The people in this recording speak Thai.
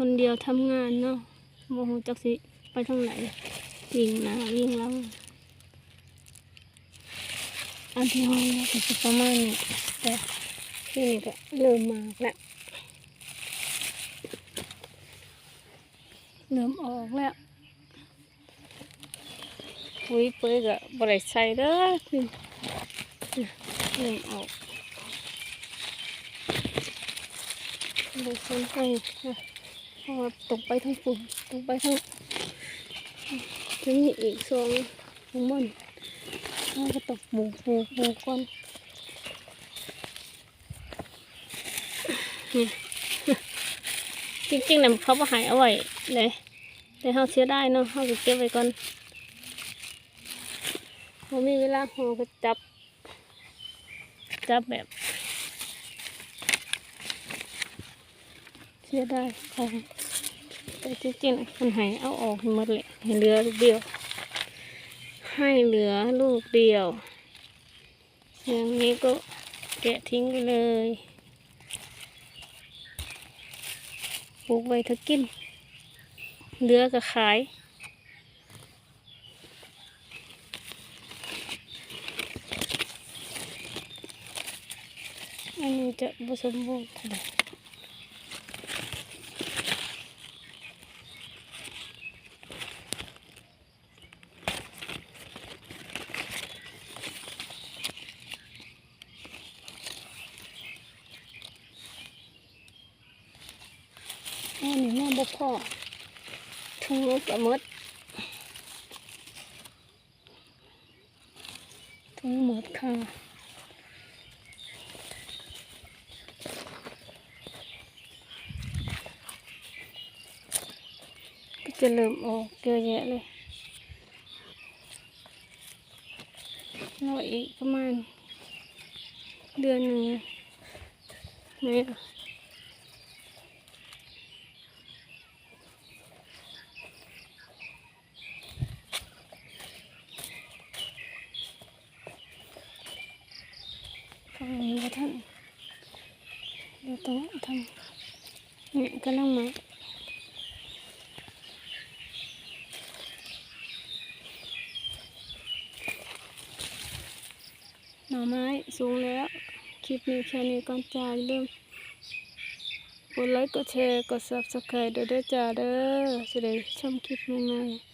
คนเดียวทำงานเนาะโมโหจักสิไปทางไหนวิ่งนะวิ่งหลังอันที่ห้องนี่ยก็จะประมาณนี้แต่ที่นี่ก็เริ่มมากแล้วเริ่มออกแล้วปุ๋ยเปื่อยก็บริใส่เด้อคือเริ่มออกบริใส่ให้ เพราะว่าตกไปทั้งฝุ่นตกไปทั้งจะมีอีกสองของมันเราก็ตกปลูกปลูกปลูกก่อนนี่จริงๆนะเขาบ่ใหายเอาไว้เลยแต่เขาเสียได้เนาะเขาก็เก็บไว้ก่อนเขามีเวลาเขาก็จับ จับแบบ สียได้ของแต่จริงๆมันหายเอาออกให้หมดเลยให้เหลือลูกเดียว ให้เหลือลูกเดียว อย่างนี้ก็แกะทิ้งไปเลยปลูกไว้ถ้ากินเหลือก็ขายอันนี้จะผสมบูรณ์เท่าไหร่ อันนี้มาบ่พอทุ่งนู้นก็หมดทุ่งหมดค่ะก็จะเริ่มออกเยอะแยะเลยรออีกประมาณเดือนหนึ่งนี่ ฝั่งนี้ก็ท่านเดี๋ยวต้องทำนี่ก็นั่งมาหน่อไม้สูงแล้ว คลิปนี้แค่นี้ก่อนจ้าอย่าลืมกดไลค์กดแชร์กด subscribe ด้วยเด้อจ้าเด้อจะได้ชมคลิปใหม่ๆ